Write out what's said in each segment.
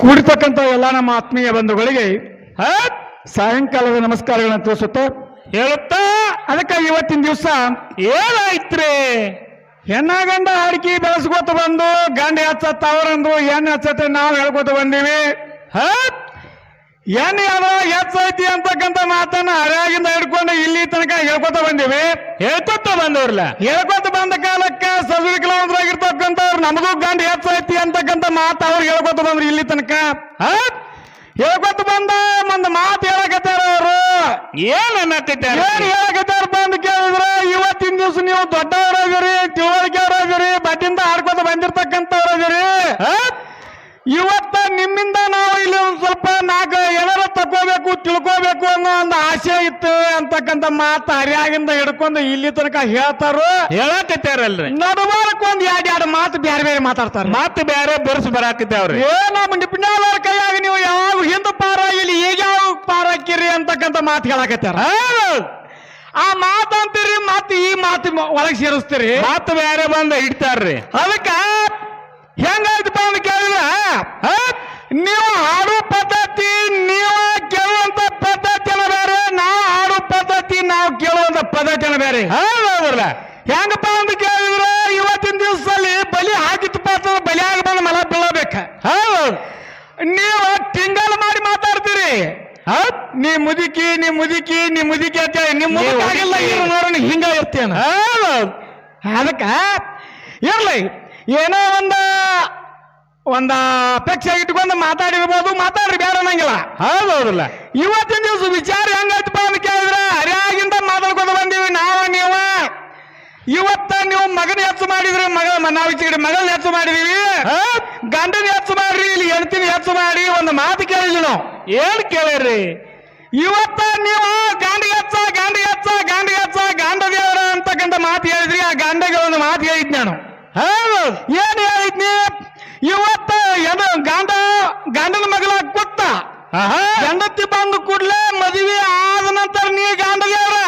ಕೂಡಿರ್ತಕ್ಕಂಥ ಎಲ್ಲ ನಮ್ಮ ಆತ್ಮೀಯ ಬಂಧುಗಳಿಗೆ ಸಾಯಂಕಾಲದ ನಮಸ್ಕಾರಗಳನ್ನ ತೋರ್ಸುತ್ತೆ ಹೇಳುತ್ತಾ ಅದಕ್ಕೆ ಇವತ್ತಿನ ದಿವಸ ಏನಾಯ್ತ್ರಿ ಹೆಣ್ಣ ಗಂಡ ಅಡಿಕೆ ಬೆಳೆಸ್ಕೊತ ಬಂದು ಗಂಡ ಹಚ್ಚತ್ತ ಅವ್ರಂದ್ರು ಹೆಣ್ಣು ಹಚ್ಚತ್ತೆ ನಾವು ಹೇಳ್ಕೊತ ಬಂದೀವಿ? ಹೆಣ್ಣು ಯಾರೋ ಹೆಚ್ಚೈತಿ ಅಂತಕ್ಕಂಥ ಮಾತನ್ನ ಹರ್ಯಾಗಿಂದ ಹಿಡ್ಕೊಂಡು ಇಲ್ಲಿ ತನಕ ಹೇಳ್ಕೊತ ಬಂದೀವಿ. ಹೇಳ್ಕೊತ ಬಂದವ್ರಲ್ಲ. ಹೇಳ್ಕೊತ ಬಂದ ಕಾಲಕ್ಕೆ ಸಜ್ಜಿ ಕಿಲೋಮೀಟರ್ ನಮಗೂ ಗಂಡ ಹೆಚ್ಚೈತಿ ಅಂತಕ್ಕಂಥ ಮಾತು ಅವ್ರು ಹೇಳ್ಕೊತ ಬಂದ್ರು ಇಲ್ಲಿ ತನಕ? ಹೇಳ್ಕೊತ ಬಂದ ಒಂದು ಮಾತು ಹೇಳಕತ್ತಾರ ಅವರು. ಏನ್ ಅನ್ನಕತ್ತಾರ? ಏನ್ ಹೇಳಕತ್ತಾರಪ್ಪ ಅಂತ ಕೇಳಿದ್ರೆ ಇವತ್ತಿನ ದಿವಸ ನೀವು ದೊಡ್ಡವರಾಗಿರಿ ತಿಳುವಳಿಕೆಯವರಾಗಿರಿ ಬಡ್ಡಿಂದ ಆಡ್ಕೊತ ಬಂದಿರ್ತಕ್ಕಂಥವ್ರಾಗಿರಿ. ಇವತ್ತ ನಿಮ್ಮಿಂದ ನಾವು ಇಲ್ಲಿ ಒಂದು ಸ್ವಲ್ಪ ನಾಲ್ಕು ಏನಾರ ತಕೋಬೇಕು ತಿಳ್ಕೋಬೇಕು ಅನ್ನೋ ಒಂದು ಆಸೆ ಇತ್ತು ಅಂತಕ್ಕಂಥ ಮಾತು ಹರಿಯಾಗಿಂದ ಹಿಡ್ಕೊಂಡು ಇಲ್ಲಿ ತನಕ ಹೇಳ್ತಾರೋ? ಹೇಳಕತ್ತಾರಲ್ರಿ ನಡುವಾರಕ್ಕೆ ಒಂದ್ ಎರಡ್ ಎರಡು ಮಾತು ಬೇರೆ ಬೇರೆ ಮಾತಾಡ್ತಾರೆ. ಮಾತು ಬೇರೆ ಬರ್ಸ್ ಬರಾಕತ್ತೇವ್ರಿ ಏ ನಮ್ಮ ನಿಪುಣರ ಕೈಯಾಗ ನೀವು ಯಾವಾಗ ಹಿಂದ ಪಾರ ಇಲ್ಲಿ ಈಗ ಯಾವ ಪಾರ ಹಾಕಿರಿ ಅಂತಕ್ಕಂಥ ಮಾತು ಹೇಳಕತ್ತಾರ ಆ ಮಾತಂತೀರಿ ಮತ್ತೆ ಈ ಮಾತು ಒಳಗೆ ಸೇರಿಸ್ತೀರಿ. ಮಾತು ಬೇರೆ ಬಂದ ಇಡ್ತಾರ್ರಿ ಅದಕ್ಕ ಹೆಂಗಾಯ್ತಪ್ಪ ಅಂತ ಕೇಳಿದ್ರ ನೀವು ಹಾಡು ಪದ್ಧತಿ ನೀವು ಕೇಳುವಂತ ಪದ್ಧತಿನ ಬೇರೆ ನಾವು ಹಾಡು ಪದ್ಧತಿ ನಾವು ಕೇಳುವಂತ ಪದ್ಧತಿನ ಬೇರೆ. ಹೌದೌದ್ರಲ್ಲ ಹೆಂಗಪ್ಪ ಅಂತ ಕೇಳಿದ್ರೆ ಇವತ್ತಿನ ದಿವಸದಲ್ಲಿ ಬಲಿ ಹಾಕಿತ್ತಪ್ಪ ಅಂತಂದ್ರೆ ಬಲಿಯಾಗಿ ಬಂದು ಮಲ ಬೀಳಬೇಕ. ಹೌದು ನೀವು ಟಿಂಗಲ್ ಮಾಡಿ ಮಾತಾಡ್ತೀರಿ. ಹೌದ್. ನೀ ಮುದುಕಿ ನೀ ಮುದುಕಿ ನೀ ಮುದುಕಿ ಅಂತ ಹೇಳಿ ನಿಮ್ಮ ಮುದುಕಿ. ನೋಡೋಣ ಹಿಂಗ ಇರ್ತೇನೆ ಹೌದು. ಅದಕ್ಕ ಇರ್ಲಿ. ಏನೋ ಒಂದ ಒಂದ ಅಪೇಕ್ಷೆ ಇಟ್ಕೊಂಡು ಮಾತಾಡಿರ್ಬೋದು ಮಾತಾಡ್ರಿ ಬೇಡ ಅನ್ನಂಗಿಲ್ಲ ಹೌದಿಲ್ಲ. ಇವತ್ತಿನ ದಿವಸ ವಿಚಾರ ಹೆಂಗೈತಪ್ಪ ಅಂತ ಕೇಳಿದ್ರೆ ಹರಿಯಾಗಿಂದ ಮಾತಾಡ್ಕೊಂಡು ಬಂದೀವಿ ನಾವ ನೀವ. ಇವತ್ತ ನೀವು ಮಗನ ಹೆಚ್ಚು ಮಾಡಿದ್ರಿ ಮಗ ನಾವು ಈಚೆ ಮಗಳನ್ನ ಹೆಚ್ಚು ಮಾಡಿದೀವಿ. ಗಂಡನ ಹೆಚ್ಚು ಮಾಡ್ರಿ ಇಲ್ಲಿ ಹೆಣ್ತಿನ ಹೆಚ್ಚು ಮಾಡಿ ಒಂದು ಮಾತು ಕೇಳಿದ್ವಿ ನಾವು. ಏನ್ ಕೇಳಿರಿ? ಇವತ್ತ ನೀವು ಗಾಂಡಿ ಹೆಚ್ಚ ಗಾಂಡಿ ಹೆಚ್ಚ ಗಾಂಡಿ ಹೆಚ್ಚ ಗಾಂಡ ದೇವರ ಅಂತಕ್ಕಂಥ ಮಾತು ಹೇಳಿದ್ರಿ ಆ ಗಾಂಡಗೆ ಒಂದು ಮಾತು ಹೇಳಿದ್ ನಾನು. ಏನ್ ಹೇಳಿದ್ನಿ ಇವತ್ತ ಎದು ಗಂಡ ಗಂಡನ ಮಗಳ ಕೊತ್ತ ಆಹಾ. ಗಂಡತಿ ಬಂದು ಕೂಡ್ಲೆ ಮದುವೆ ಆದ ನಂತರ ನೀ ಗಾಂಡ ದೇವರ?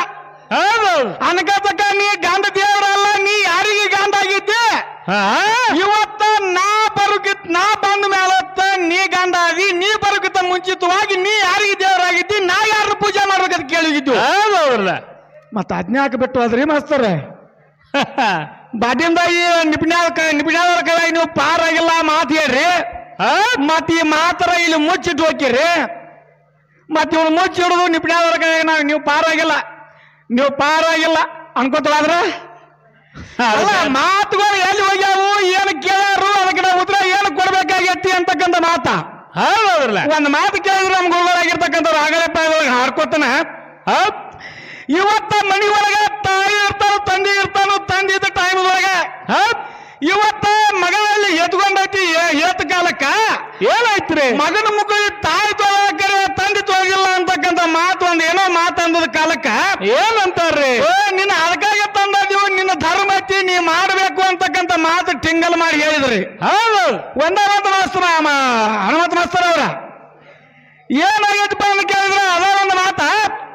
ಹೌದು. ಅನ್ಕತಕ್ಕ ನೀ ಗಾಂಡ ದೇವ್ರ ಅಲ್ಲ ನೀ ಯಾರಿಗೆ ಗಾಂಡ ಆಗಿದ್ದೆ? ಇವತ್ತ ನಾ ಬರುಕಿತ್ ನಾ ಬಂದ ಮೇಲತ್ತ ನೀ ಗಂಡ ಆಗಿ ನೀ ಬರುಕಿತ ಮುಂಚಿತವಾಗಿ ನೀ ಯಾರಿಗೆ ದೇವರಾಗಿದ್ದಿ ನಾ ಯಾರು ಪೂಜೆ ಮಾಡ್ಬೇಕಂತ ಕೇಳಿದ್ದು ಹೌದೌದ್ರಲ್ಲ ಮತ್ತ ಅಜ್ಞಾಕ ಬಿಟ್ಟು ಅದ್ರಿ ಮಾಸ್ತರ್? ಬಾಡ್ಯಿಂದ ಈ ನಿಪುಣ್ಯಾದ ನಿಪುಣ್ಯಾದವ್ರ ನೀವು ಪಾರಾಗಿಲ್ಲ ಮಾತು ಹೇಳ್ರಿ. ಮತ್ತೆ ಈ ಮಾತ್ರ ಇಲ್ಲಿ ಮುಚ್ಚಿಟ್ಟು ಹೋಗಿರಿ ಮತ್ತೆ ಇವನು ಮುಚ್ಚಿ ಹಿಡಿದು ನಿಪುಣ್ಯಾದವ್ರ ಕೈ ನಾವು ನೀವು ಪಾರಾಗಿಲ್ಲ ನೀವು ಪಾರಾಗಿಲ್ಲ ಅನ್ಕೋತಾದ್ರ ಅಲ್ಲ ಮಾತುಗಳು ಎಲ್ಲಿ ಹೋಗ್ಯಾವು ಏನು ಕೇಳಾರು ಅದಕ್ಕೆ ನಾವು ಉತ್ತರ ಏನು ಕೊಡ್ಬೇಕಾಗೈತಿ ಅಂತಕ್ಕಂಥ ಮಾತ. ಹೌದೌದ್ರಲ್ಲ ಒಂದು ಮಾತು ಕೇಳಿದ್ರೆ ನಮ್ಮ ಗುರುಗಳಾಗಿರ್ತಕ್ಕಂಥವ್ರು ಆಗಲೇ ಹಾಡ್ಕೋತಾನ ಹೌದ್? ಇವತ್ತ ಮನಿ ಒಳಗ ತಾಯಿ ಇರ್ತಾನೋ ತಂದೆ ಇರ್ತಾನೋ ತಂದೆ ಇದ್ದ ಟೈಮ್ ಒಳಗ? ಇವತ್ತ ಮಗನಲ್ಲಿ ಎದ್ಕೊಂಡೈತಿ ಏತ್ ಕಾಲಕ್ಕ? ಏನಾಯ್ತ್ರಿ? ಮಗನ ಮುಖ ತಾಯಿ ತೊಳಕರೆ ತಂದೆ ತೊಳಗಿಲ್ಲ ಅಂತಕ್ಕಂತ ಮಾತು ಒಂದು ಏನೋ ಮಾತಂದದ ಕಾಲಕ್ಕ. ಏನಂತಾರ್ರಿ? ನಿನ್ನ ಅದಕ್ಕಾಗಿ ತಂದದೀವು ನಿನ್ನ ಧರ್ಮ ಐತಿ ನೀ ಮಾಡ್ಬೇಕು ಅಂತಕ್ಕಂತ ಮಾತು ಟಿಂಗಲ್ ಮಾಡಿ ಹೇಳಿದ್ರಿ. ಹೌದು. ಒಂದೇ ಒಂದು ಮಾಸ್ತರ ಹನುಮಂತ ಮಾಸ್ತರ ಅವ್ರ. ಏನಾಗೈತಪ್ಪ ಅಂತ ಕೇಳಿದ್ರೆ ಅದ ಒಂದು ಮಾತ?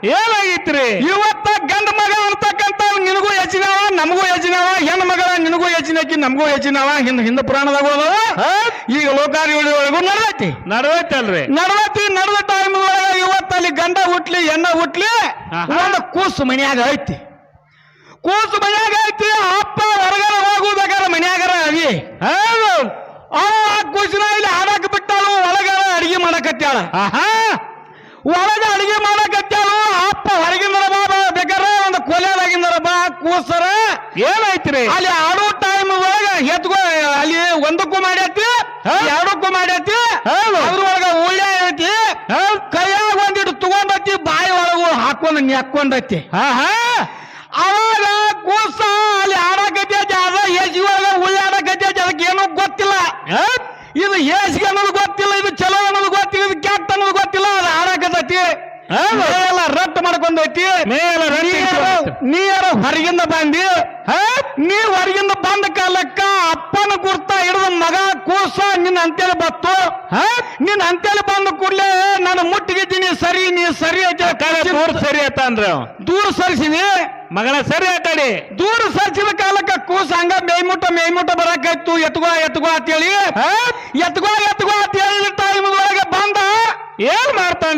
ಏನಾಗಿತ್ರಿ? ಇವತ್ತ ಗಂಡ ಮಗ ಅಂತಕ್ಕಂತ ನಿನಗೂ ಹೆಚ್ಚಿನವ ನಮಗೂ ಹೆಚ್ಚಿನವ ಹೆಣ್ಣು ಮಗಳ ನಿನಗೂ ಹೆಚ್ಚಿನಕಿ ನಮಗೂ ಹೆಚ್ಚಿನವ ಹಿಂದ ಹಿಂದ ಪುರಾಣದಾಗ ಈಗ ಲೋಕಾರ್ಯುಡಿ ಒಳಗೂ ನಡೆದೈತಿ. ಅಲ್ರಿ ನಡವೈತಿ ನಡೆದ ಟೈಮ್ ಒಳಗ ಇವತ್ತು ಅಲ್ಲಿ ಗಂಡ ಹುಟ್ಲಿ ಹೆಣ್ಣ ಹುಟ್ಲಿ. ಒಂದು ಕೂಸು ಮನ್ಯಾಗ ಐತಿ. ಕೂಸು ಮನ್ಯಾಗ ಐತಿ ಅಪ್ಪ ಹೊರಗಡೆ ಹೋಗುವುದಾಗಾರ ಮನ್ಯಾಗಾರ ಅವಿ. ಹೌದು. ಆ ಕೂಸಿನ ಇಲ್ಲಿ ಆಡಾಕ ಬಿಟ್ಟಾಳು ಒಳಗಾರ ಅಡಿಗೆ ಮಾಡಕತ್ಯಾಳ. ಆಹಾ. ಒಳಗ ಅಡಿಗೆ ಮಾಡಕತ್ತೇಳು ಅಪ್ಪ ಹೊರಗಿಂದರ ಬಾ ಬೇಕಾರೆ ಒಂದು ಕೊಲೆಯಾಗಿಂದರ ಬಾ ಕೂಸರ. ಏನಾಯ್ತ್ರಿ? ಅಲ್ಲಿ ಆಡೋ ಟೈಮ್ ಒಳಗೆ ಎತ್ಕೊ ಅಲ್ಲಿ ಒಂದಕ್ಕೂ ಮಾಡ್ಯಾತಿ? ಎರಡಕ್ಕೂ ಮಾಡ್ಯಾತಿ. ಅದ್ರೊಳಗ ಉಳ್ಳೆ ಐತಿ ಕೈಯಾಗ ಒಂದಿಟ್ಟು ತಗೊಂಡೈತಿ ಬಾಯಿ ಒಳಗು ಹಾಕೊಂಡ್ ನೆಕ್ಕೊಂಡೈತಿ. ಅವಾಗ ಕೂಸ ಅಲ್ಲಿ ಆಡಕತ್ತೈತಿ ಅದ ಏಜಿ ಒಳಗ ಉಳ್ಳೆ ಆಡಕತ್ತೈತಿ ಅದಕ್ಕೆ ಏನೂ ಗೊತ್ತಿಲ್ಲ. ಇದು ಹೇಸಿಗೆ ಅನ್ನೋದು ಗೊತ್ತಿಲ್ಲ ಇದು ಚಲೋ ಅನ್ನೋದು ಗೊತ್ತಿಲ್ಲ ಇದು ಕೆಟ್ಟ ಅನ್ನೋದು ಗೊತ್ತಿಲ್ಲ ಅದು ಆಡಕತ್ತೈತಿ ಹೌದು. ಎಲ್ಲ ರಟ್ಟು ಮಾಡ್ಕೊಂಡೈತಿ ನೀರು- ಹೊರಗಿಂದ ಬಂದಿ? ನೀ ಹೊರಗಿಂದ ಬಂದ ಕಾಲಕ್ಕ ಅಪ್ಪನ ಗುರ್ತ ಹಿಡಿದ ಮಗ ಕೂಸ ನಿನ್ನ ಅಂತೇಳಿ ಬತ್ತು ಹಾ? ನಿನ್ನ ಅಂತೇಳಿ ಬಂದ ಕೂಡಲೇ ನಾನು ಮುಟ್ಟಿಗಿದ್ದೀನಿ ಸರಿ ನೀ ಸರಿ ದೂರ ಸರಿ ಆಯ್ತ ಅಂದ್ರೆ. ದೂರ ಸರಿಸಿನಿ ಮಗಳ ಸರಿ ಆಟಾಡಿ ದೂರ ಸರಿಸಿದ ಕಾಲಕ್ಕ ಕೂಸ ಹಂಗ ಮೇಯ್ಮುಟ್ಟ ಮೇಯ್ಮುಟ್ಟ ಬರಕ್ಕಾಯ್ತು ಎತ್ಗೋ ಎತ್ಗೋ ಅಂತೇಳಿ? ಎತ್ಗೋ ಎತ್ಗೋ ಅಂತ ಹೇಳಿದ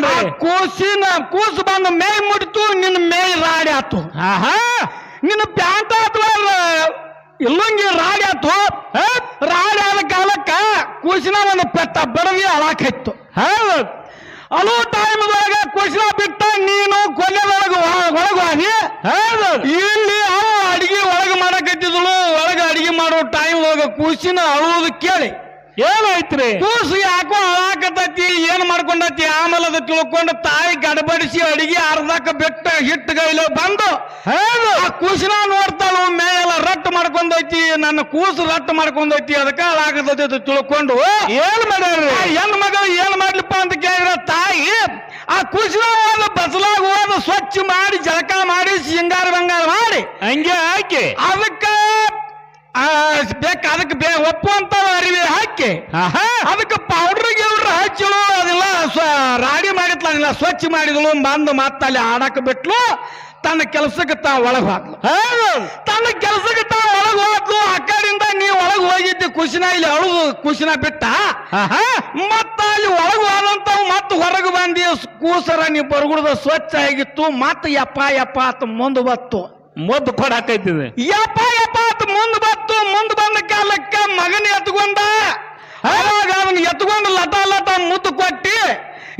ಟೈಮ್ ಕೂಸಿನ ಕೂಸು ಬಂದು ಮೇಯ್ ಮುಡಿತು ನಿನ್ನ ಮೇಯ್ ರಾಡಿ ಆತು. ಆಹಾ! ನಿನ್ನ ಪ್ಯಾಂಟ್ ಅಥವಾ ಇಲ್ಲಂಗಿ ರಾಡಿ ಆತು. ರಾಡಿ ಆದ ಕಾಲಕ್ಕ ಕೂಸಿನ ಒಂದು ಪೆಟ್ಟ ಬಡವಿ ಅಳಾಕೈತು ಹೌದು. ಅಲೋ ಒಳಗ ಕೂಸಿನ ಬಿಟ್ಟ ನೀನು ಕೊನೆದೊಳಗೆ ಒಳಗೆ ಹೋಗಿ. ಹೌದು. ಇಲ್ಲಿ ಅವ ಅಡಿಗೆ ಒಳಗೆ ಮಾಡಕತ್ತಿದ್ಳು ಒಳಗೆ ಅಡಿಗೆ ಮಾಡೋ ಟೈಮ್ ಒಳಗ ಕೂಸಿನ ಅಳುವುದು ಕೇಳಿ. ಏನಾಯ್ತ್ರಿ? ಕೂಸು ಯಾಕೋ ಹಾಳಾಕತೈತಿ ಏನ್ ಮಾಡ್ಕೊಂಡತಿ ಆಮೇಲೆ ಅದು ತಿಳ್ಕೊಂಡು ತಾಯಿ ಗಡಬಡಿಸಿ ಅಡಿಗೆ ಅರ್ಧಕ್ಕೆ ಬೆಟ್ಟ ಹಿಟ್ಟು ಗೈಲು ಬಂದು ಆ ಕೂಸಿನ ನೋಡ್ತಾಳು ಮೇಲೆ ರಟ್ಟು ಮಾಡ್ಕೊಂಡೈತಿ ನನ್ನ ಕೂಸು ರಟ್ಟು ಮಾಡ್ಕೊಂಡೈತಿ ಅದಕ್ಕ ಅಳಾಕತೈತಿ ಅದು ತಿಳ್ಕೊಂಡು ಏನ್ ಮಾಡ್ರಿ ಹೆಣ್ ಮಗಳು ಏನ್ ಮಾಡ್ಲಿಪ್ಪ ಅಂತ ಕೇಳಿದ್ರೆ ತಾಯಿ ಆ ಕೂಸಿನ ಹೋದ ಬಸಲಾಗ ಹೋದ ಸ್ವಚ್ಛ ಮಾಡಿ ಜಳಕ ಮಾಡಿ ಸಿಂಗಾರ ಬಂಗಾರ ಮಾಡಿ. ಹಂಗೆ ಹಾಕಿ. ಅದಕ್ಕ ಆ, ಬೇಕ ಅದಕ್ಕೆ ಬೇ ಒಪ್ಪುವಂತ ಅರಿವಿ ಹಾಕಿ. ಆಹಾ. ಅದಕ್ಕೆ ಪೌಡ್ರ್ ಗಿವ್ಡ್ರ್ ಹಚ್ಚಿಳು ಅದೆಲ್ಲ ರಾಡಿ ಮಾಡಿತ್ಲಂಗಿಲ್ಲ ಸ್ವಚ್ಛ ಮಾಡಿದಳು ಬಂದು ಮತ್ತೆ ಅಲ್ಲಿ ಆಡಕ್ಕೆ ಬಿಟ್ಲು. ತನ್ನ ಕೆಲಸಕ್ಕೆ ತಾ ಒಳಗೆ ಹಾಕ್ಲು ತನ್ನ ಕೆಲಸಕ್ಕೆ ತಾ ಒಳಗೆ ಹೋದ್ಲು. ಆ ಕಡೆಯಿಂದ ನೀ ಒಳಗೆ ಹೋಗಿದ್ದೆ ಕುಶಿನ ಇಲ್ಲಿ ಅಳು ಕುಶಿನ ಬಿಟ್ಟ. ಮತ್ತ ಅಲ್ಲಿ ಒಳಗೆ ಹೋದಂತ ಮತ್ತೆ ಹೊರಗೆ ಬಂದಿ ಕೂಸರ ನೀ ಬರ್ಗುಡ್ದ ಸ್ವಚ್ಛ ಆಗಿತ್ತು. ಮತ್ತೆ ಯಪ್ಪ ಯಪ್ಪ ಅಂತ ಮುಂದೆ ಬತ್ತು. ಮದ್ದು ಕೊಡಾಕೈತಿದೆ ಯಪ್ಪ ಯಪ್ಪ ಅಂತ ಮುಂದೆ ಬತ್ತು. ಮುಂದೆ ಬಂದ ಕಾಲಕ್ಕೆ ಮಗನ ಎತ್ಕೊಂಡ. ಅವಾಗ ಅವನು ಎತ್ಕೊಂಡು ಲಟ ಲಟ ಮುತ್ತು ಕೊಟ್ಟಿ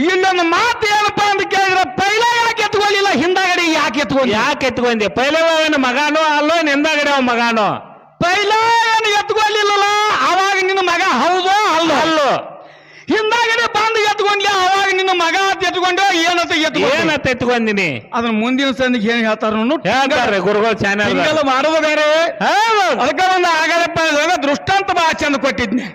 ಇಲ್ಲೊಂದು ಮಾತು ಏನಪ್ಪ ಅಂತ ಕೇಳಿದ್ರೆ ಪೈಲ ಯಾಕೆ ಎತ್ಕೊಳ್ಳಿಲ್ಲ? ಹಿಂದಾಗಡೆ ಯಾಕೆ ಎತ್ಕೊಂಡು ಯಾಕೆ ಎತ್ಕೊಂಡಿ? ಪೈಲವನ ಮಗಾನೋ ಅಲ್ಲೋ ನಿಂದಾಗಡೆ ಅವ ಮಗಾನೋ? ಪೈಲ ಏನು ಎತ್ಕೊಳ್ಳಿಲ್ಲಲ್ಲ? ಅವಾಗ ನಿನ್ನ ಮಗ ಹೌದೋ ಅಲ್ಲೋ? ಅಲ್ಲೋ. ಹಿಂದಾಗಡೆ ಬಂದು ಎತ್ಕೊಂಡ್ಲಿ ಅವಾಗ ನಿನ್ನ ಮಗ ಅಂತ ಎತ್ಕೊಂಡೋ ಏನಂತ ಎತ್ಕೊಂಡ ಏನತ್ತ ಎತ್ಕೊಂದಿನಿ? ಅದನ್ನ ಮುಂದಿನ ಸಂದಿಗೆ ಏನ್ ಹೇಳ್ತಾರ ಹೇಳ್ತಾರೆ ಗುರುಗಳು ಚಾನೆಲ್ ಹಿಂಗೆಲ್ಲ ಮಾಡೋದು ಬೇರೆ ಅದಕ್ಕೆ ಒಂದು ಆಗಲಪ್ಪ ದೃಷ್ಟಾಂತ ಬಾ ಚಂದ ಕೊಟ್ಟಿದ್ನಿ.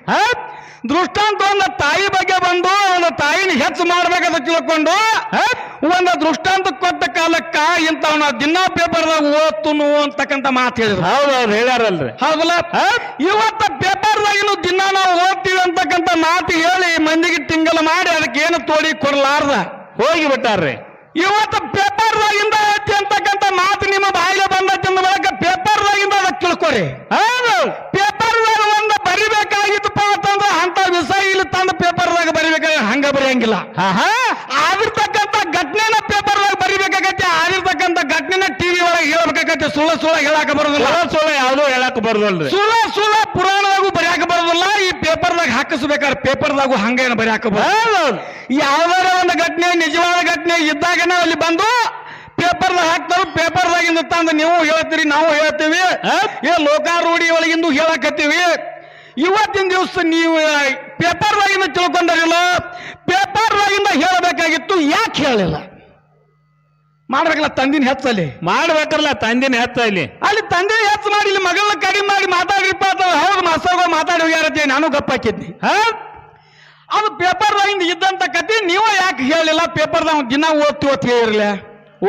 ದೃಷ್ಟಾಂತ ಒಂದು ತಾಯಿ ಬಗ್ಗೆ ಬಂದು ಒಂದು ತಾಯಿನ ಹೆಚ್ಚು ಮಾಡ್ಬೇಕಂತ ತಿಳ್ಕೊಂಡು ಒಂದು ದೃಷ್ಟಾಂತ ಕೊಟ್ಟ ಕಾಲಕ್ಕ ನಾವು ದಿನ ಪೇಪರ್ದಾಗ ಓದ್ತುನು ಅಂತಕ್ಕಂಥ ಮಾತು ಹೇಳಿದ್ರು. ಹೌದು ಅವ್ರು ಹೇಳ್ಯಾರಲ್ರಿ. ಹೌದಲ್ಲ? ಇವತ್ತ ಪೇಪರ್ದಾಗಿನೂ ದಿನ ನಾವು ಓದ್ತೀವಿ ಅಂತಕ್ಕಂಥ ಮಾತು ಹೇಳಿ ಮಂದಿಗೆ ತಿಂಗಲ ಮಾಡಿ ಅದಕ್ಕೆ ಏನು ತೋಡಿ ಕೊಡ್ಲಾರ್ದ? ಹೋಗಿ ಬಿಟ್ಟಾರ್ರಿ. ಇವತ್ತು ಪೇಪರ್ದಾಗಿಂದ ಐತಿ ಅಂತಕ್ಕಂಥ ಮಾತು ನಿಮ್ಮ ಬಾಯಿಗೆ ಬಂದೈತಿ ಅಂದ ಪೇಪರ್ ಪೇಪರ್ದಾಗಿಂದ ಅದಕ್ಕೆ ತಿಳ್ಕೊರಿ. ಹೌದು ಪೇಪರ್ದಾಗ ಒಂದು ಬರಿಬೇಕಾಗಿತ್ತಪ್ಪ ಅಂತಂದ್ರೆ ಅಂತ ವಿಷಯ ಇಲ್ಲಿ ತಂದ ಪೇಪರ್ದಾಗ ಬರಿಬೇಕಾದ್ರೆ ಹಂಗ ಬರೆಯಂಗಿಲ್ಲ ಆಗಿರ್ತಕ್ಕಂಥ ಘಟನೆನ ಒಳಗೆ ಬರಿಬೇಕಾಗತ್ತೆ ಆಗಿರ್ತಕ್ಕಂಥ ಘಟನೆನ ಟಿವಿ ಒಳಗೆ ಹೇಳ್ಬೇಕಾಗತ್ತೆ ಸುಳ್ಳ ಸುಳ್ಳ ಹೇಳಕ್ ಬರೋದಿಲ್ಲ. ಸುಳ್ಳು ಸುಳ್ಳು ಯಾವ್ದು ಹೇಳಕ್ ಬರ್ದಲ್ರಿ. ಸುಳ್ಳ ಸುಳ್ಳ ಪುರಾಣದಾಗೂ ಬರೆಯಾಕ ಬರೋದಿಲ್ಲ ಈ ಪೇಪರ್ದಾಗ ಹಾಕಿಸ್ಬೇಕಾದ್ರೆ ಪೇಪರ್ದಾಗೂ ಹಂಗೇನು ಬರೆಯಾಕ ಬರೋದು ಯಾವ್ದಾರ ಒಂದು ಘಟನೆ ನಿಜವಾದ ಘಟನೆ ಇದ್ದಾಗ ನಾವು ಅಲ್ಲಿ ಬಂದು ಪೇಪರ್ ಹಾಕ್ತಾರ ಪೇಪರ್ದಾಗಿಂದ ತಂದು ನೀವು ಹೇಳ್ತೀರಿ ನಾವು ಹೇಳ್ತೀವಿ. ಏ ಲೋಕಾರೂಢಿ ಒಳಗಿಂದು ಹೇಳಕತ್ತೀವಿ. ಇವತ್ತಿನ ದಿವಸ ನೀವು ಪೇಪರ್ದಾಗಿಂದ ತಿಳ್ಕೊಂಡರಿಲ್ಲ. ಪೇಪರ್ದಾಗಿಂದ ಹೇಳಬೇಕಾಗಿತ್ತು ಯಾಕೆ ಹೇಳಿಲ್ಲ? ಮಾಡ್ಬೇಕಲ್ಲ ತಂದಿನ ಹೆಚ್ಚಲ್ಲಿ ಮಾಡ್ಬೇಕಲ್ಲ ತಂದಿನ ಹೆಚ್ಚ ಇಲ್ಲಿ ಅಲ್ಲಿ ತಂದೆ ಹೆಚ್ಚು ಮಾಡಿ ಇಲ್ಲಿ ಮಗಳನ್ನ ಕಡಿಮೆ ಮಾಡಿ ಮಾತಾಡಿಪ್ಪ ಅಂತ ಹೌದು ಮಾಸ್ತರ್ಗಳು ಮಾತಾಡಿ ಹೋಗ್ಯಾರತ್ತೆ ನಾನು ಗಪ್ಪ ಹಾಕಿದ್ನಿ ಹೌದ್ ಅದು ಪೇಪರ್ದಾಗಿಂದ ಇದ್ದಂತ ಕತೆ ನೀವು ಯಾಕೆ ಹೇಳಿಲ್ಲ? ಪೇಪರ್ದಾಗ ದಿನ ಓದ್ತಿ ಓದ್ತಿ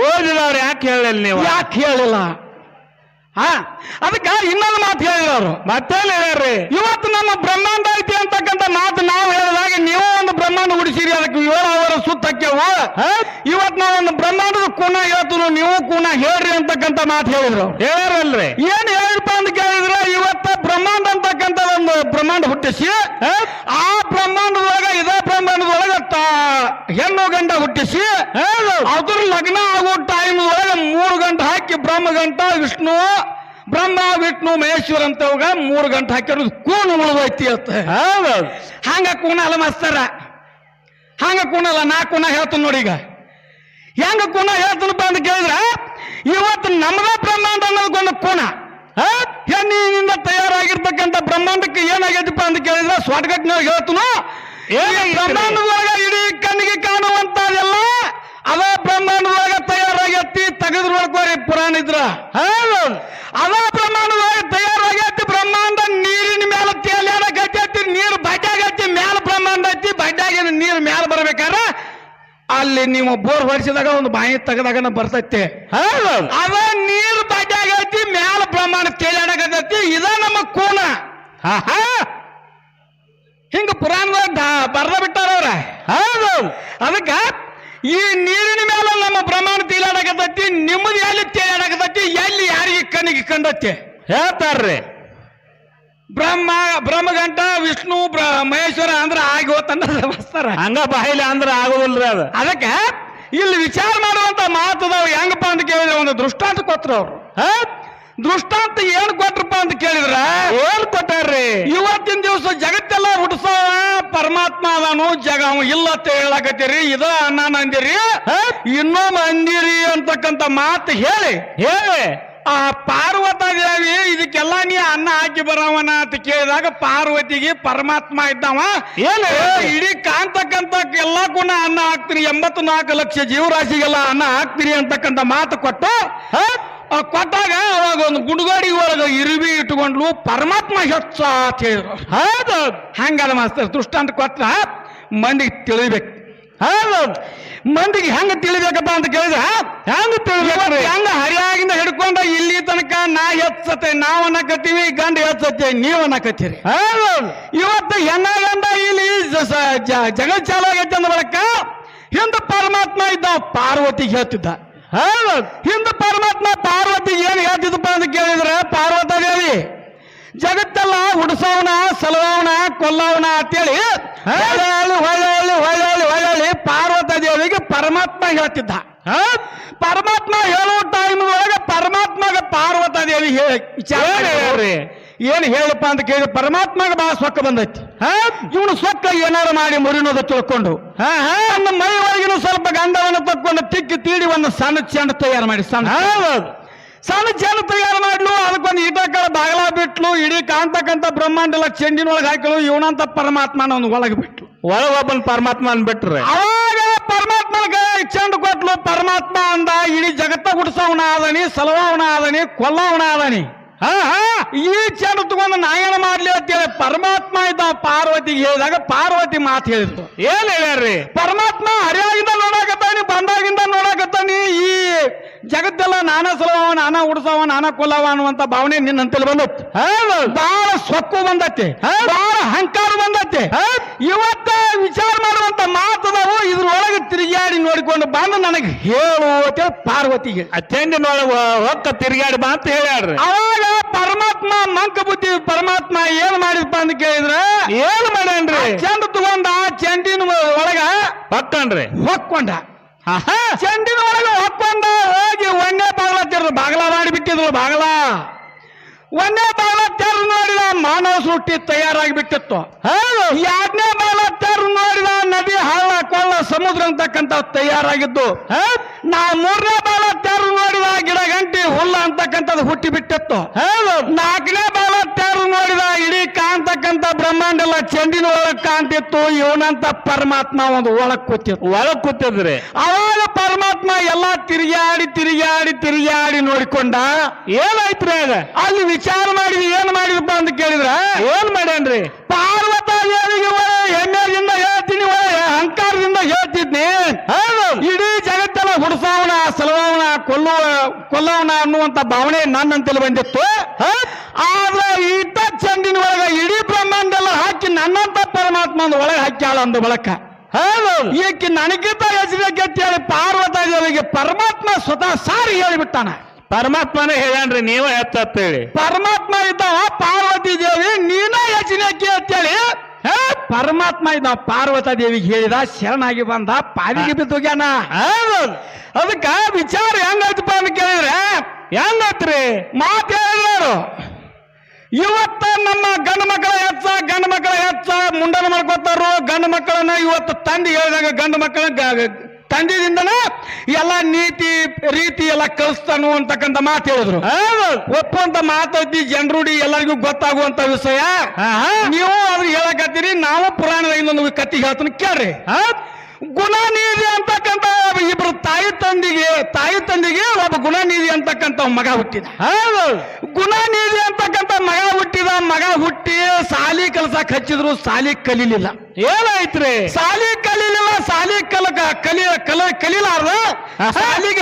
ಓದಿಲ್ಲ ಅವ್ರು ಯಾಕೆ ಹೇಳಿಲ್ಲ ನೀವು? ಯಾಕೆ ಹೇಳಿಲ್ಲ? ಹಾ? ಅದಕ್ಕೆ ಇನ್ನೊಂದು ಮಾತು ಹೇಳಿರೋರು. ಮತ್ತೇನು ಹೇಳ್ಯಾರ್ರಿ ಇವತ್ತು ನಮ್ಮ ಬ್ರಹ್ಮಾಂಡ ಐತಿ ಅಂತಕ್ಕಂಥ ಮಾತು ನಾವು ಒಂದು ಬ್ರಹ್ಮಾಂಡ ಉಡಿಸಿರಿ ಅದಕ್ಕೆ ಏಳು ಅವರ ಸುತ್ತಕ್ಕೆವು ಇವತ್ ಇವತ್ತು ನಾವು ಒಂದು ಬ್ರಹ್ಮಾಂಡದ ಕೂನ ಹೇಳ್ತೀವಿ ನೀವು ಕುಣ ಹೇಳ್ರಿ ಅಂತಕ್ಕಂತ ಮಾತು ಹೇಳಿದ್ರು. ಹೇಳಲ್ರಿ ಏನ್ ಹೇಳಿಪ್ಪ ಅಂತ ಕೇಳಿದ್ರೆ ಇವತ್ತ ಬ್ರಹ್ಮಾಂಡ ಅಂತಕ್ಕಂತ ಒಂದು ಬ್ರಹ್ಮಾಂಡ ಹುಟ್ಟಿಸಿ ಆ ಬ್ರಹ್ಮಾಂಡದೊಳಗ ಇದೇ ಬ್ರಹ್ಮಾಂಡದೊಳಗ ಹೆಣ್ಣು ಗಂಡ ಹುಟ್ಟಿಸಿ ಅದ್ರ ಲಗ್ನ ಆಗೋ ಟೈಮ್ ಒಳಗ ಮೂರು ಗಂಟೆ ಹಾಕಿ ಬ್ರಹ್ಮ ಗಂಟ ವಿಷ್ಣು ಬ್ರಹ್ಮ ವಿಷ್ಣು ಮಹೇಶ್ವರ ಅಂತವಾಗ ಮೂರು ಗಂಟೆ ಹಾಕಿರೋದು ಕೂಣು ಉಳಿದೈತಿ ಅಂತ ಹೌದು ಹಂಗ ಕೂನ ಅಲ್ಲ ಮಾಸ್ತರ. ಹಂಗ ಕೂನಲ್ಲ ನಾ ಕುಣ ಹೇಳ್ತೀನಿ ನೋಡಿ ಈಗ. ಹೆಂಗ ಕೂನ ಹೇಳ್ತೀನಪ್ಪ ಅಂತ ಕೇಳಿದ್ರ ಇವತ್ತು ನಮ್ಮದೇ ಬ್ರಹ್ಮಾಂಡ ಅನ್ನೋದಕ್ಕೊಂದು ಕೂನ. ಹೆಣ್ಣಿನಿಂದ ತಯಾರಾಗಿರ್ತಕ್ಕಂಥ ಬ್ರಹ್ಮಾಂಡಕ್ಕೆ ಏನಾಗೈತಪ್ಪ ಅಂತ ಕೇಳಿದ್ರೆ ಸ್ವಾಟ್ಗಟ್ನಾಗ ಹೇಳ್ತನು? ಬ್ರಹ್ಮಾಂಡದೊಳಗ ಇಡೀ ಕಣ್ಣಿಗೆ ಕಾಣುವಂತ ಕಾಣುವಂತದೆಲ್ಲ ಅದ ಬ್ರಹ್ಮಾಂಡದೊಳಗ ತಯಾರಾಗೈತಿ ತೆಗೆದು ನೋಡ್ಕೋರಿ ಪುರಾಣ ಇದ್ರ ಅದ ಅಲ್ಲಿ ನೀವು ಬೋರ್ ಹೊಡಿಸಿದಾಗ ಒಂದು ಬಾಯಿ ತೆಗೆದಾಗ ಬರ್ತೈತೆ. ಅದ ನೀರು ಬಡ್ಡಾಗೈತಿ ಮ್ಯಾಲ ಪ್ರಮಾಣ ತೇಲಾಡಕತ್ತೈತಿ ಇದ ನಮ್ಮ ಕೋನ. ಆಹಾ ಹಿಂಗ ಪುರಾಣದ ಬರ್ದ ಬಿಟ್ಟಾರ ಅವ್ರ. ಹೌದು. ಅದಕ್ಕ ಈ ನೀರಿನ ಮೇಲೆ ನಮ್ಮ ಪ್ರಮಾಣ ತೇಲಾಡಕತ್ತೈತಿ ನಿಮ್ಮದು ಎಲ್ಲಿ ತೇಲಾಡಕತ್ತೈತಿ ಎಲ್ಲಿ ಯಾರಿಗೆ ಕಣ್ಣಿಗೆ ಕಂಡತ್ತೆ ಹೇಳ್ತಾರ್ರಿ. ಬ್ರಹ್ಮ ಬ್ರಹ್ಮಗಂಟ ವಿಷ್ಣು ಬ್ರ ಮಹೇಶ್ವರ ಅಂದ್ರೆ ಆಗಿ ಹೋತಂದ ಬಸ್ತಾರ ಹಂಗ ಬಾಯಿಲ ಅಂದ್ರ ಆಗುದಿಲ್ರಿ ಅದು. ಅದಕ್ಕೆ ಇಲ್ಲಿ ವಿಚಾರ ಮಾಡುವಂತ ಮಾತದಾವ್ ಹೆಂಗಪ್ಪ ಅಂತ ಕೇಳಿದ್ರೆ ಒಂದು ದೃಷ್ಟಾಂತ ಕೊಟ್ರು ಅವ್ರು. ಹಾ? ದೃಷ್ಟಾಂತ ಏನ್ ಕೊಟ್ರಪ್ಪ ಅಂತ ಕೇಳಿದ್ರ ಏನ್ ಕೊಟ್ಟಾರ್ರಿ? ಇವತ್ತಿನ ದಿವಸ ಜಗತ್ತೆಲ್ಲ ಹುಟ್ಟಿಸೋ ಪರಮಾತ್ಮ ಅದಾನು ಜಗ ಇಲ್ಲ ಅಂತ ಹೇಳಕತ್ತೀರಿ ಇದ ಅನ್ನ ಅಂದಿರಿ? ಇನ್ನೊಮ್ಮೆ ಅಂದಿರಿ ಅಂತಕ್ಕಂತ ಮಾತು ಹೇಳಿ. ಹೇಳಿ. ಆ ಪಾರ್ವತ ದೇವಿ ಇದಕ್ಕೆಲ್ಲ ನೀ ಅನ್ನ ಹಾಕಿ ಬರವನ ಅಂತ ಕೇಳಿದಾಗ ಪಾರ್ವತಿಗೆ ಪರಮಾತ್ಮ ಇದ್ದಾವ. ಏನು? ಇಡೀ ಕಾಣ್ತಕ್ಕಂತ ಎಲ್ಲಕ್ಕೂ ಗುಣ ಅನ್ನ ಹಾಕ್ತೀನಿ ಎಂಬತ್ತು ನಾಲ್ಕು ಲಕ್ಷ ಜೀವರಾಶಿಗೆಲ್ಲ ಅನ್ನ ಹಾಕ್ತೀನಿ ಅಂತಕ್ಕಂಥ ಮಾತು ಕೊಟ್ಟು ಕೊಟ್ಟಾಗ ಅವಾಗ ಒಂದು ಗುಡುಗಾಡಿ ಒಳಗ ಇರುವಿ ಇಟ್ಕೊಂಡ್ಲು ಪರಮಾತ್ಮ ಹೆಚ್ಚ ಅಂತ ಹೇಳಿದ್ರು. ಹೌದು. ಹಂಗಲ್ಲ ಮಾಸ್ತರ್ ದೃಷ್ಟಾಂತ ಕೊಟ್ಟ ಮಂದಿಗೆ ತಿಳಿಬೇಕು. ಹೌದು. ಮಂದಿಗೆ ಹೆಂಗ ತಿಳಿಬೇಕಪ್ಪ ಅಂತ ಕೇಳಿದ. ಹೆಂಗ ತಿಳಿಬೇಕು ಹೆಂಗ ಹರಿಯಾಗಿಂದ ಹಿಡ್ಕೊಂಡ ಇಲ್ಲಿ ತನಕ ನಾ ಹೆಚ್ಚತೆ ನಾವ್ ಅನ್ನಕತ್ತೀವಿ ಗಂಡ ಹೆಚ್ಚತೆ ನೀವ್ ಅನ್ನಕತ್ತೀರಿ ಇವತ್ತು ಹೆಣ್ಣ ಗಂಡ ಇಲ್ಲಿ ಜ- ಸ- ಜ- ಜಗತ್ ಚಾಲು ಆಗೈತೆ ಅಂದ ಬಳಕ ಹಿಂದ ಪರಮಾತ್ಮ ಇದ್ದ ಪಾರ್ವತಿಗೆ ಹೇಳ್ತಿದ್ದ. ಹೌದು. ಪರಮಾತ್ಮ ಪಾರ್ವತಿಗೆ ಏನ್ ಹೇಳ್ತಿದ್ದಪ್ಪ ಅಂತ ಕೇಳಿದ್ರೆ ಪಾರ್ವತ ದೇವಿ ಜಗತ್ತೆಲ್ಲ ಹುಡ್ಸೋಣ ಸಲವಣ ಕೊಲ್ಲವನ ಅಂತೇಳಿ ಹೊಳ್ಳಿ ಹೊಳ್ಳಿ ಹೊಳ್ಳಿ ಹೊಳ್ಳಿ ಪಾರ್ವತ ದೇವಿಗೆ ಪರಮಾತ್ಮ ಹೇಳ್ತಿದ್ದ. ಪರಮಾತ್ಮ ಹೇಳೋ ಟೈಮ್ ಒಳಗೆ ಪರಮಾತ್ಮಗ ಪಾರ್ವತ ದೇವಿ ಹೇಳಿ ವಿಚಾರ ಏನ್ ಹೇಳಪ್ಪ ಅಂತ ಕೇಳಿ ಪರಮಾತ್ಮಗೆ ಬಹಳ ಸೊಕ್ಕ ಬಂದೈತಿ. ಇವನು ಸೊಕ್ಕ ಏನಾರು ಮಾಡಿ ಮುರಿನೋದ ತಿಳ್ಕೊಂಡು ಮೈ ಒಳಗಿನ ಸ್ವಲ್ಪ ಗಂಧವನ್ನು ತಕ್ಕೊಂಡು ತಿಕ್ಕಿ ತೀಡಿ ಒಂದು ಸಣ್ಣ ಚೆಂಡು ತಯಾರು ಮಾಡಿ ಸಣ್ಣ ಸಣ್ಣ ಚೆಂಡು ತಯಾರು ಮಾಡ್ಲು. ಅದಕ್ಕೊಂದು ಇಟಕಳ ಬಾಗಲ ಬಿಟ್ಲು. ಇಡೀ ಕಾಣ್ತಕ್ಕಂಥ ಬ್ರಹ್ಮಾಂಡ ಎಲ್ಲ ಚೆಂಡಿನೊಳಗೆ ಹಾಕಲು ಇವನಂತ ಪರಮಾತ್ಮನ ಒಂದು ಒಳಗೆ ಬಿಟ್ಲು. ಒಳಗೊಬ್ಬನ್ ಪರಮಾತ್ಮ ಅನ್ಬಿಟ್ರೆ ಅವಾಗ ಪರಮಾತ್ಮನಿಗೆ ಚೆಂಡು ಕೊಟ್ಲು. ಪರಮಾತ್ಮ ಅಂದ ಇಡೀ ಜಗತ್ತ ಹುಡ್ಸವನ ಆದನಿ ಸಲವವನ ಆದನಿ ಕೊಲ್ಲವನ ಆದನಿ ಹಾ ಹಾ. ಈ ಚೆಂಡು ತಗೊಂಡು ನಾಯನ ಮಾಡ್ಲಿ ಅಂತ ಹೇಳಿ ಪರಮಾತ್ಮ ಇದ್ದ ಪಾರ್ವತಿಗೆ ಹೇಳಿದಾಗ ಪಾರ್ವತಿ ಮಾತು ಹೇಳಿದ್ರು ಏನ್ ಹೇಳ್ಯಾರ್ರಿ? ಪರಮಾತ್ಮ ಹರಿಯಾಗಿಂದ ನೋಡಾಕತ್ತಾನಿ ಬಂದಾಗಿಂದ ನೋಡಾಕತ್ತಾನಿ. ಈ ಜಗತ್ತೆಲ್ಲ ನಾನಾ ಸಲವ ನಾನಾ ಉಡ್ಸವ ನಾನಾ ಕೊಲ್ಲವ ಅನ್ನುವಂತ ಭಾವನೆ ನಿನ್ನಂತಲ್ಲಿ ಬಂದೈತಿ. ಹೌದು. ಬಹಳ ಸೊಕ್ಕು ಬಂದೈತಿ. ಬಹಳ ಅಹಂಕಾರ ಬಂದೈತಿ. ಇವತ್ತ ವಿಚಾರ ಮಾಡುವಂತ ಮಾತದವು ಇದ್ರೊಳಗೆ ತಿರುಗಾಡಿ ನೋಡಿಕೊಂಡು ಬಂದು ನನಗೆ ಹೇಳು ಅಂತೇಳಿ ಪಾರ್ವತಿಗೆ ಚೆಂಡಿನೊಳಗ ಹೊಕ್ಕ ತಿರ್ಗಾಡಿ ಬಾ ಅಂತ ಹೇಳ್ಯಾಡ್ರಿ. ಅವಾಗ ಪರಮಾತ್ಮ ಮಂಕ ಬುದ್ಧಿ ಪರಮಾತ್ಮ ಏನ್ ಮಾಡಿದಪ್ಪ ಅಂತ ಕೇಳಿದ್ರೆ ಏನ್ ಮಾಡ್ಯಾನ್ರಿ ಚಂದ ತಗೊಂಡ ಚಂಡಿನ ಒಳಗ ಹೊಕ್ಕನ್ರಿ. ಹೊಕ್ಕೊಂಡ. ಚೆಂಡಿನ ಒಳಗೆ ಹೊಕ್ಕೊಂಡ ಹೋಗಿ ಒಂದೇ ಬಾಗ್ಲ ತೆರೆದು ಬಾಗ್ಲ ಮಾಡಿಬಿಟ್ಟಿದ್ರು ಬಾಗ್ಲ. ಒಂದೇ ಬಾಗ್ಲ ತೆರೆದು ನೋಡಿದ ಮಾನವ ಸುಟ್ಟಿ ತಯಾರಾಗಿ ಬಿಟ್ಟಿತ್ತು ಎರಡನೇ ಬಾಗ್ಲ ತೆರೆದು ನೋಡಿದ ನದಿ ಸಮುದ್ರ ಅಂತಕ್ಕಂಥ ತಯಾರಾಗಿದ್ದು ನಾ ಮೂರನೇ ಬಾಲ ತೇರು ನೋಡಿದ ಗಿಡ ಗಂಟಿ ಹುಲ್ಲ ಅಂತಕ್ಕಂಥದ್ದು ಹುಟ್ಟಿ ಬಿಟ್ಟಿತ್ತು. ನಾಲ್ಕನೇ ಬಾಲ ತೇರು ನೋಡಿದ ಇಡೀ ಕಾಣ್ತಕ್ಕಂಥ ಬ್ರಹ್ಮಾಂಡ ಎಲ್ಲ ಚಂಡಿನ ಒಳಗ್ ಕಾಣ್ತಿತ್ತು. ಇವನಂತ ಪರಮಾತ್ಮ ಒಂದು ಒಳಗ್ ಕೂತಿತ್ತು. ಒಳಗ್ ಕೂತಿದ್ರಿ. ಅವಾಗ ಪರಮಾತ್ಮ ಎಲ್ಲ ತಿರುಗಾಡಿ ತಿರುಗಾಡಿ ತಿರುಗಾಡಿ ನೋಡಿಕೊಂಡ. ಏನಾಯ್ತ್ರಿ ಆಗ? ಅಲ್ಲಿ ವಿಚಾರ ಮಾಡಿದ್ವಿ ಏನ್ ಮಾಡಿದಪ್ಪ ಅಂತ ಕೇಳಿದ್ರ? ಏನ್ ಮಾಡ್ಯಾನ್ರಿ? ಪಾರ್ವತ ದೇವಿಗೆ ಒಳ್ಳೆ ಹೆಮ್ಮೆಯಿಂದ ಹೇಳ್ತೀನಿ ಒಳ್ಳೆ ಅಹಂಕಾರದಿಂದ ಹೇಳ್ತಿದ್ನಿ ಹೌದು ಇಡೀ ಜಗತ್ತೆಲ್ಲ ಹುಡ್ಸವನ ಸಲವವನ ಕೊಲ್ಲುವ ಕೊಲ್ಲವನ ಅನ್ನುವಂತ ಭಾವನೆ ನನ್ನಂತಲ್ಲಿ ಬಂದಿತ್ತು. ಆದ್ರೆ ಇಟ್ಟ ಚಂದಿನ ಒಳಗ ಇಡೀ ಬ್ರಹ್ಮಾಂಡ ಎಲ್ಲ ಹಾಕಿ ನನ್ನಂತ ಪರಮಾತ್ಮ ಒಳಗೆ ಹಾಕ್ಯಾಳ ಅಂದ ಬಳಕ. ಹೌದು. ಈಕೆ ನನಗಿಂತ ಹೆಸರಿನ ಹೇಳಿ ಪಾರ್ವತ ದೇವಿಗೆ ಪರಮಾತ್ಮ ಸ್ವತಃ ಸಾರಿ ಹೇಳಿಬಿಟ್ಟಾನ. ಪರಮಾತ್ಮನೇ ಹೇಳ್ಯಾನ್ರಿ ನೀವ ಹೇಳಿ ಪರಮಾತ್ಮ ಇದ್ದವ ಪರಮಾತ್ಮ ಇದ್ದ ಪಾರ್ವತ ದೇವಿಗೆ ಹೇಳಿದ ಶರಣಾಗಿ ಬಂದ ಪಾದಿಗೆ ಬಿದ್ದೋಗ್ಯಾನ ಅದಕ್ಕ ವಿಚಾರ ಹೆಂಗಾಯ್ತಪ್ಪ ಅಂತ ಕೇಳಿದ್ರೆ ಹೆಂಗಾಯ್ತ್ರಿ? ಮಾತು ಹೇಳಿದ್ರು ಇವತ್ತ ನಮ್ಮ ಗಂಡು ಮಕ್ಕಳ ಹೆಚ್ಚ ಗಂಡು ಮಕ್ಕಳ ಹೆಚ್ಚ ಮುಂಡನ ಮಾಡ್ಕೊತಾರು ಗಂಡು ಮಕ್ಕಳನ್ನ ಇವತ್ತು ತಂದೆ ಹೇಳಿದಾಗ ಗಂಡು ಮಕ್ಕಳ ತಂದೆದಿಂದನ ಎಲ್ಲ ನೀತಿ ರೀತಿ ಎಲ್ಲ ಕಲಿಸ್ತಾನು ಅಂತಕ್ಕಂಥ ಮಾತು ಹೇಳಿದ್ರು. ಒಪ್ಪಂತ ಒಪ್ಪುವಂತ ಮಾತೈತಿ ಜನರುಡಿ ಎಲ್ಲರಿಗೂ ಗೊತ್ತಾಗುವಂತ ವಿಷಯ. ನೀವು ಅದ್ರ ಹೇಳಕತ್ತೀರಿ ನಾವು ಪುರಾಣದ ಇನ್ನೊಂದು ಕತ್ತಿ ಹೇಳ್ತೀನಿ ಕೇಳ್ರಿ. ಹೌದ್. ಗುಣನೀತಿ ಅಂತಕ್ಕಂಥ ಇಬ್ರು ತಾಯಿ ತಂದಿಗೆ ತಾಯಿ ತಂದಿಗೆ ಒಬ್ಬ ಗುಣನೀತಿ ಅಂತಕ್ಕಂಥ ಮಗ ಹುಟ್ಟಿದ. ಗುಣ ಗುಣನೀತಿ ಅಂತಕ್ಕಂಥ ಮಗ ಹುಟ್ಟಿದ ಮಗ ಹುಟ್ಟಿ ಸಾಲಿ ಕಲ್ಸಕ್ ಹಚ್ಚಿದ್ರು ಸಾಲಿ ಕಲೀಲಿಲ್ಲ. ಏನಾಯ್ತ್ರಿ? ಸಾಲಿ ಕಲೀಲಿಲ್ಲ ಸಾಲಿ ಕಲ ಕಲಿ ಕಲ ಕಲೀಲಾರ್ದ ಸಾಲಿಗೆ